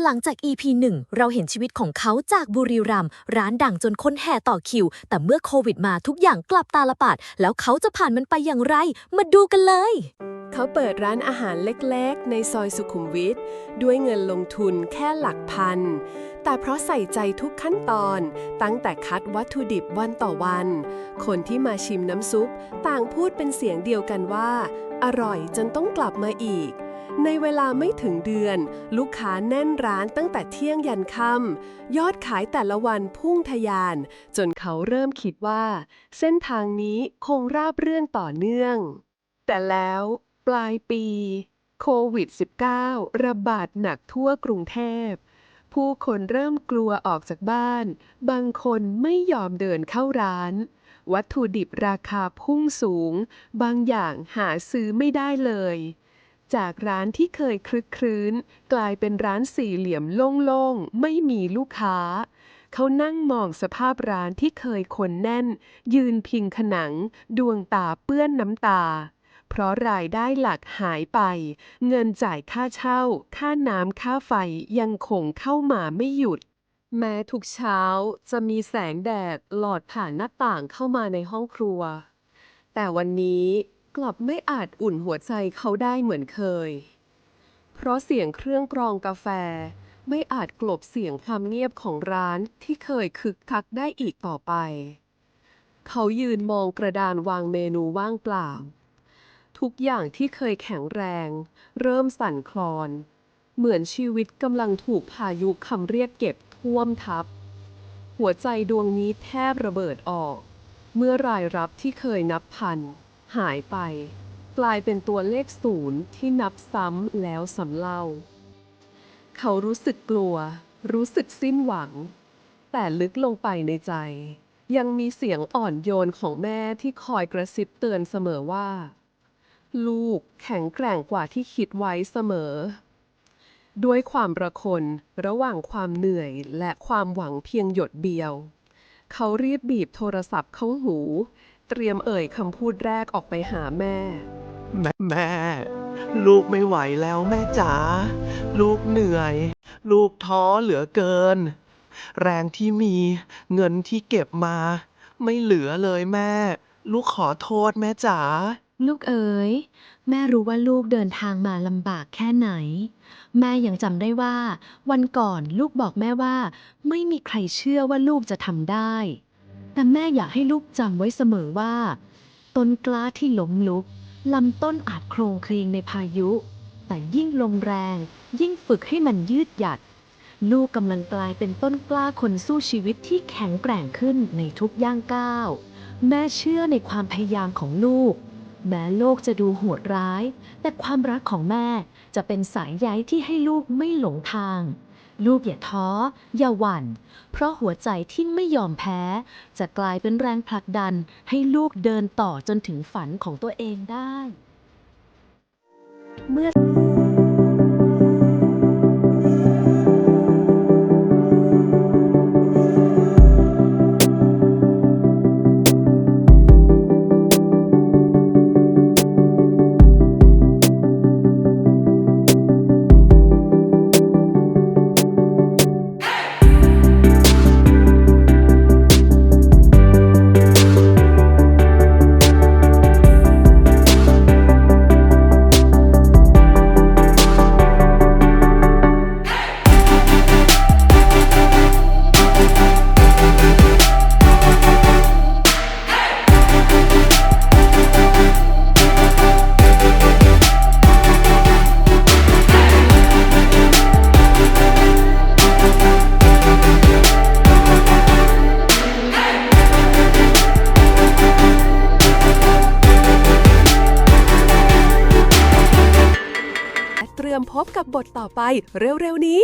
หลังจาก EP 1 เราเห็นชีวิตของเขาจากบุรีรัมย์ร้านดังจนคนแห่ต่อคิว แต่เมื่อโควิดมาทุกอย่างกลับตาลปัด แล้วเขาจะผ่านมันไปอย่างไร มาดูกันเลย เขาเปิดร้านอาหารเล็กๆ ในซอยสุขุมวิทด้วยเงินลงทุนแค่หลักพัน แต่เพราะใส่ใจทุกขั้นตอน ตั้งแต่คัดวัตถุดิบวันต่อวัน คนที่มาชิมน้ำซุป ต่างพูดเป็นเสียงเดียวกันว่า อร่อยจนต้องกลับมาอีก ในเวลาไม่ถึงเดือน ลูกค้าแน่นร้านตั้งแต่เที่ยงยันค่ำยอดขายแต่ละวันพุ่งทะยาน จนเขาเริ่มคิดว่า เส้นทางนี้คงราบเรื่อนต่อเนื่อง แต่แล้วปลายปี โควิด -19 ระบาดหนักทั่วกรุงเทพ ผู้คนเริ่มกลัวออกจากบ้าน บางคนไม่ยอมเดินเข้าร้าน วัตถุดิบราคาพุ่งสูง บางอย่างหาซื้อไม่ได้เลย จากร้านที่เคยคลึกครื้น กลายเป็นร้านสี่เหลี่ยมโล่งๆ ไม่มีลูกค้า เขานั่งมองสภาพร้านที่เคยคนแน่น ยืนพิงผนัง ดวงตาเปื้อนน้ำตา เพราะรายได้หลักหายไป เงินจ่ายค่าเช่า ค่าน้ำค่าไฟยังคงเข้ามาไม่หยุดแม้ทุกเช้าจะมีแสงแดดหลอดผ่านหน้าต่างเข้ามาในห้องครัว แต่วันนี้ กลับไม่อาจอุ่นหัวใจเขาได้เหมือนเคย เพราะเสียงเครื่องกรองกาแฟไม่อาจกลบเสียงความเงียบของร้านที่เคยคึกคักได้อีกต่อไป เขายืนมองกระดานวางเมนูว่างเปล่า ทุกอย่างที่เคยแข็งแรง เริ่มสั่นคลอน เหมือนชีวิตกำลังถูกพายุคำเรียกเก็บท่วมทับ หัวใจดวงนี้แทบระเบิดออก เมื่อรายรับที่เคยนับพัน หายไป กลายเป็นตัวเลขศูนย์ที่นับซ้ำแล้วซ้ำเล่า เขารู้สึกกลัว รู้สึกสิ้นหวัง แต่ลึกลงไปในใจ ยังมีเสียงอ่อนโยนของแม่ที่คอยกระซิบเตือนเสมอว่า ลูกแข็งแกร่งกว่าที่คิดไว้เสมอ ด้วยความระคนระหว่างความเหนื่อยและความหวังเพียงหยดเดียว เขารีบบีบโทรศัพท์เข้าหู เตรียมเอ่ยคำพูดแรกออกไปหาแม่ แม่แม่ ลูกไม่ไหวแล้วแม่จ๋าลูกเหนื่อย ลูกท้อเหลือเกิน แรงที่มีเงินที่เก็บมา ไม่เหลือเลยแม่ ลูกขอโทษแม่จ๋าลูกเอ๋ย แม่รู้ว่าลูกเดินทางมาลำบากแค่ไหน แม่ยังจำได้ว่า วันก่อนลูกบอกแม่ว่า ไม่มีใครเชื่อว่าลูกจะทำได้ แต่แม่อยากให้ลูกจำไว้เสมอว่า ต้นกล้าที่ล้มลุกลำต้นอาจโครงเคลงในพายุ แต่ยิ่งลมแรง ยิ่งฝึกให้มันยืดหยัด ลูกกำลังกลายเป็นต้นกล้าคนสู้ชีวิตที่แข็งแกร่งขึ้นในทุกย่างก้าว แม่เชื่อในความพยายามของลูก แม้โลกจะดูโหดร้าย แต่ความรักของแม่จะเป็นสายใยที่ให้ลูกไม่หลงทาง ลูกอย่าท้อ อย่าหวั่น เพราะหัวใจที่ไม่ยอมแพ้ จะกลายเป็นแรงผลักดันให้ลูกเดินต่อจนถึงฝันของตัวเองได้ เมื่อ ตรียมพบกับบทต่อไปเร็วๆนี้